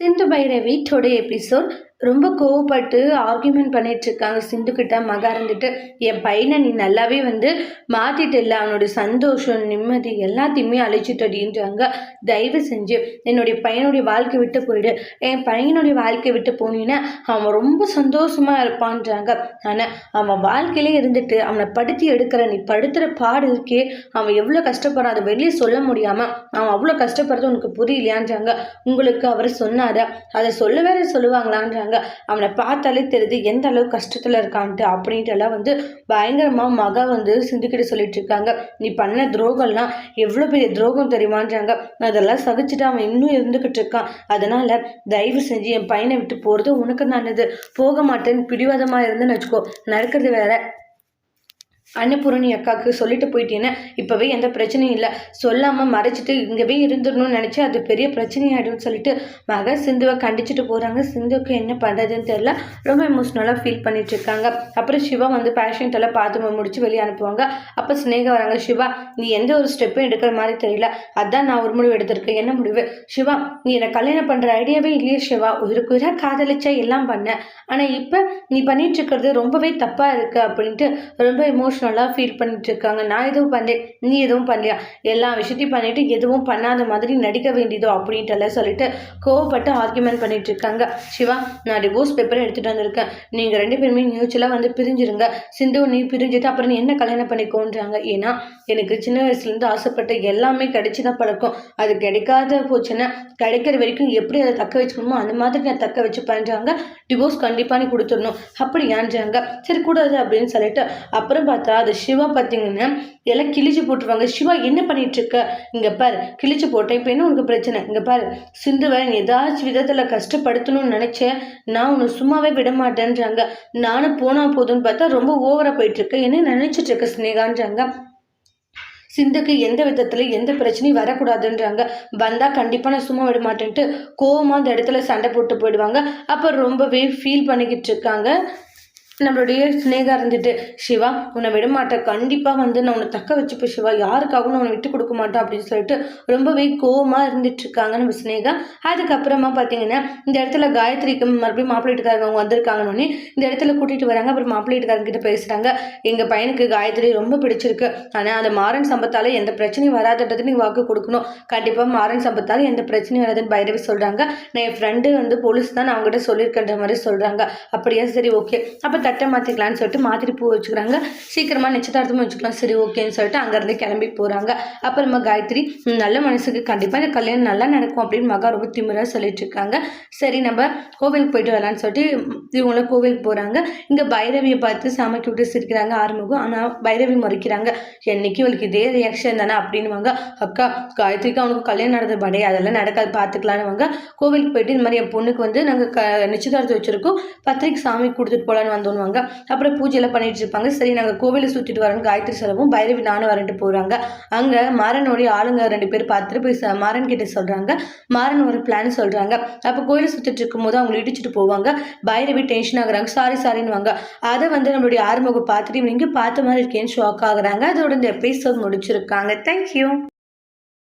Sindhu Bhairavi today episode ரொம்ப கோவப்பட்டு argument பண்ணிட்டு இருக்காங்க சிந்து கிட்ட மகா இருந்துட்டு என் பையனை நீ நல்லாவே வந்து மாத்திட்டு இல்லை அவனுடைய சந்தோஷம் நிம்மதி எல்லாத்தையுமே அழிச்சிட்டடின்றாங்க தயவு செஞ்சு என்னுடைய பையனுடைய வாழ்க்கை விட்டு போயிடு. என் பையனுடைய வாழ்க்கை விட்டு போனீங்கன்னா அவன் ரொம்ப சந்தோஷமா இருப்பான்றாங்க. ஆனால் அவன் வாழ்க்கையிலே இருந்துட்டு அவனை படுத்தி எடுக்கிற நீ படுத்துகிற பாடு இருக்கே அவன் எவ்வளோ கஷ்டப்படுறான் அதை வெளியே சொல்ல முடியாமல் அவன் அவ்வளோ கஷ்டப்படுறது உனக்கு புரியலையான்றாங்க. உங்களுக்கு அவர் சொன்னாரா? அதை சொல்ல வேற சொல்லுவாங்களான்றாங்க. அவனை பார்த்தாலே தெரியுது எந்த அளவுக்கு கஷ்டத்தில் இருக்கான்ட்டு அப்படின்ட்டு எல்லாம் வந்து பயங்கரமாக மகா வந்து சிந்துக்கிட்டு சொல்லிட்டு இருக்காங்க நீ பண்ண துரோகம்லாம் எவ்வளோ பெரிய துரோகம் தெரியுமான்றாங்க. அதெல்லாம் சகிச்சுட்டு அவன் இன்னும் இருந்துக்கிட்டு இருக்கான். அதனால தயவு செஞ்சு என் பையனை விட்டு போகிறது உனக்கு நல்லது. போக மாட்டேன்னு பிடிவாதமாக இருந்துன்னு வச்சுக்கோ. நடக்கிறது வேற. அன்னபூரணி அக்காவுக்கு சொல்லிட்டு போயிட்டேன்னு. இப்போவே எந்த பிரச்சனையும் இல்லை. சொல்லாமல் மறைச்சிட்டு இங்கேவே இருந்துடணும்னு நினச்சி அது பெரிய பிரச்சனையாயிடும்னு சொல்லிட்டு மக சிந்துவை கண்டிச்சுட்டு போகிறாங்க சிந்துவுக்கு என்ன பண்ணுறதுன்னு தெரில ரொம்ப எமோஷ்னலாக ஃபீல் பண்ணிட்டு இருக்காங்க. அப்புறம் சிவா வந்து பேஷண்ட்டெல்லாம் பார்த்து முடிச்சு வெளியே அனுப்புவாங்க. அப்போ ஸ்னேகா வராங்க. சிவா நீ எந்த ஒரு ஸ்டெப்பும் எடுக்கிற மாதிரி தெரியல. அதான் நான் ஒரு முடிவு எடுத்திருக்கேன். என்ன முடிவு? சிவா நீ என்னை கல்யாணம் பண்ணுற ஐடியாவே இல்லையே சிவா. உயிருக்கு உயிராக காதலிச்சா எல்லாம் பண்ண. ஆனால் இப்போ நீ பண்ணிட்டு இருக்கிறது ரொம்பவே தப்பாக இருக்குது அப்படின்ட்டு ரொம்ப எமோஷ்னலாக ஃபீல் பண்ணிட்டு இருக்காங்க நான் எதுவும் பண்ணேன் நீ எதுவும் பண்ணலையா? எல்லா விஷயத்தையும் பண்ணிட்டு எதுவும் பண்ணாத மாதிரி நடிக்க வேண்டியதோ அப்படின்ட்டு சொல்லிட்டு கோவப்பட்டு ஆர்குமெண்ட் பண்ணிட்டு இருக்காங்க சிவா நான் டிவோர்ஸ் பேப்பரை எடுத்துட்டு வந்திருக்கேன். நீங்கள் ரெண்டு பேருமே நியூச்சலாக வந்து பிரிஞ்சிருங்க. சிந்து நீ பிரிஞ்சுட்டு அப்புறம் நீ என்ன கல்யாணம் பண்ணிக்கோன்றாங்க. ஏன்னா எனக்கு சின்ன வயசுலேருந்து ஆசைப்பட்ட எல்லாமே கிடைச்சி தான் பழக்கம். அது கிடைக்காத போச்சுன்னா கிடைக்கிற வரைக்கும் எப்படி அதை தக்க வச்சுக்கணுமோ அந்த மாதிரி நான் தக்க வச்சு பண்ணுறாங்க டிவோர்ஸ் கண்டிப்பாக நீ கொடுத்துடணும். அப்படி ஏன்றாங்க சரி கூடாது அப்படின்னு சொல்லிட்டு அப்புறம் பார்த்தா அது சிவா பார்த்தீங்கன்னா எல்லாம் கிழிச்சு போட்டுருவாங்க. சிவா என்ன பண்ணிட்டு இருக்க இங்கே பாரு கிழிச்சு போட்டேன். இப்போ என்ன உனக்கு பிரச்சனை? இங்கே பாரு சிந்துவை நீ ஏதாச்சும் விதத்தில் கஷ்டப்படுத்தணும்னு நினச்சேன் நான் உன்னை சும்மாவே விட மாட்டேன்றாங்க. நானும் போனால் போதும்னு பார்த்தா ரொம்ப ஓவராக போயிட்டு இருக்க என்ன நினச்சிட்டு இருக்க ஸ்னேகான்றாங்க சிந்துக்கு எந்த விதத்தில் எந்த பிரச்சனையும் வரக்கூடாதுன்றாங்க. வந்தால் கண்டிப்பாக நான் சும்மா விட மாட்டேன்ட்டு கோவமாக அந்த இடத்துல சண்டை போட்டு போயிடுவாங்க. அப்போ ரொம்பவே ஃபீல் பண்ணிக்கிட்டு இருக்காங்க நம்மளுடைய ஸ்னேகா இருந்துட்டு சிவா உன்னை விட மாட்டேன். கண்டிப்பாக வந்து நான் உன்னை தக்க வச்சுப்பேன் சிவா. யாருக்காகவும் நான் உன்னை விட்டு கொடுக்க மாட்டேன் அப்படின்னு சொல்லிட்டு ரொம்பவே கோவமாக இருந்துட்டு இருக்காங்க நம்ம ஸ்னேகா அதுக்கப்புறமா பார்த்தீங்கன்னா இந்த இடத்துல காயத்ரிக்கு மறுபடியும் மாப்பிள்ளை வீட்டுக்காரங்க வந்திருக்காங்கன்னு இந்த இடத்துல கூட்டிகிட்டு வராங்க. அப்புறம் மாப்பிள்ளை வீட்டுக்காரங்க கிட்ட பேசுகிறாங்க எங்கள் பையனுக்கு காயத்ரி ரொம்ப பிடிச்சிருக்கு. ஆனால் அந்த மாறன் சம்பத்தால் எந்த பிரச்சனையும் வராதுன்றது நீங்கள் வாக்கு கொடுக்கணும். கண்டிப்பாக மாறன் சம்பத்தால் எந்த பிரச்சனையும் வராதுன்னு பைரவி சொல்கிறாங்க நான் என் ஃப்ரெண்டு வந்து போலீஸ் தான் நான் அவங்ககிட்ட சொல்லியிருக்கேன்ற மாதிரி சொல்கிறாங்க அப்படியா? சரி ஓகே அப்போ தட்டை மாற்றிக்கலான்னு சொல்லிட்டு மாற்றி பூ வச்சுக்கிறாங்க. சீக்கிரமாக நிச்சயதார்த்தமும் வச்சுக்கலாம். சரி ஓகேன்னு சொல்லிட்டு அங்கேருந்து கிளம்பி போகிறாங்க அப்புறமா காயத்ரி நல்ல மனசுக்கு கண்டிப்பாக இந்த கல்யாணம் நல்லா நடக்கும் அப்படின்னு மகா ரொம்ப திமிராக சொல்லிட்டு இருக்காங்க. சரி நம்ம கோவிலுக்கு போயிட்டு வரலான்னு சொல்லிட்டு இவங்களும் கோவிலுக்கு போகிறாங்க இங்கே பைரவியை பார்த்து சமைக்க விட்டு சிரிக்கிறாங்க ஆறுமுகம். ஆனால் பைரவி மறைக்கிறாங்க. என்னைக்கு இவளுக்கு இதே ரியாக்ஷன் தானே அப்படின்னுவாங்க. அக்கா காயத்ரிக்கு அவனுக்கு கல்யாணம் நடந்த படையே அதெல்லாம் நடக்காது பார்த்துக்கலான்னு கோவிலுக்கு போயிட்டு இந்த மாதிரி என் பொண்ணுக்கு வந்து நாங்கள் க நிச்சயதார்த்தம் வச்சுருக்கோம். பத்திரிக்கை சாமி கொடுத்துட்டு போகலான்னு வந்தோம் பண்ணுவாங்க அப்புறம் பூஜையெல்லாம் பண்ணிட்டு இருப்பாங்க. சரி நாங்கள் கோவிலை சுற்றிட்டு வரோம். காயத்ரி செலவும் பைரவி நானும் வரன்ட்டு போகிறாங்க அங்கே மாறனுடைய ஆளுங்க ரெண்டு பேர் பார்த்துட்டு போய் மாறன் கிட்ட சொல்கிறாங்க மாறன் ஒரு பிளான் சொல்கிறாங்க அப்போ கோயிலை சுற்றிட்டு இருக்கும்போது அவங்க இடிச்சிட்டு போவாங்க. பைரவி டென்ஷன் ஆகுறாங்க. சாரி சாரின்னுவாங்க அதை வந்து நம்மளுடைய ஆறுமுகம் பார்த்துட்டு இவங்க பார்த்த மாதிரி இருக்கேன்னு ஷாக் ஆகுறாங்க. அதோட இந்த எபிசோட் முடிச்சிருக்காங்க. தேங்க்யூ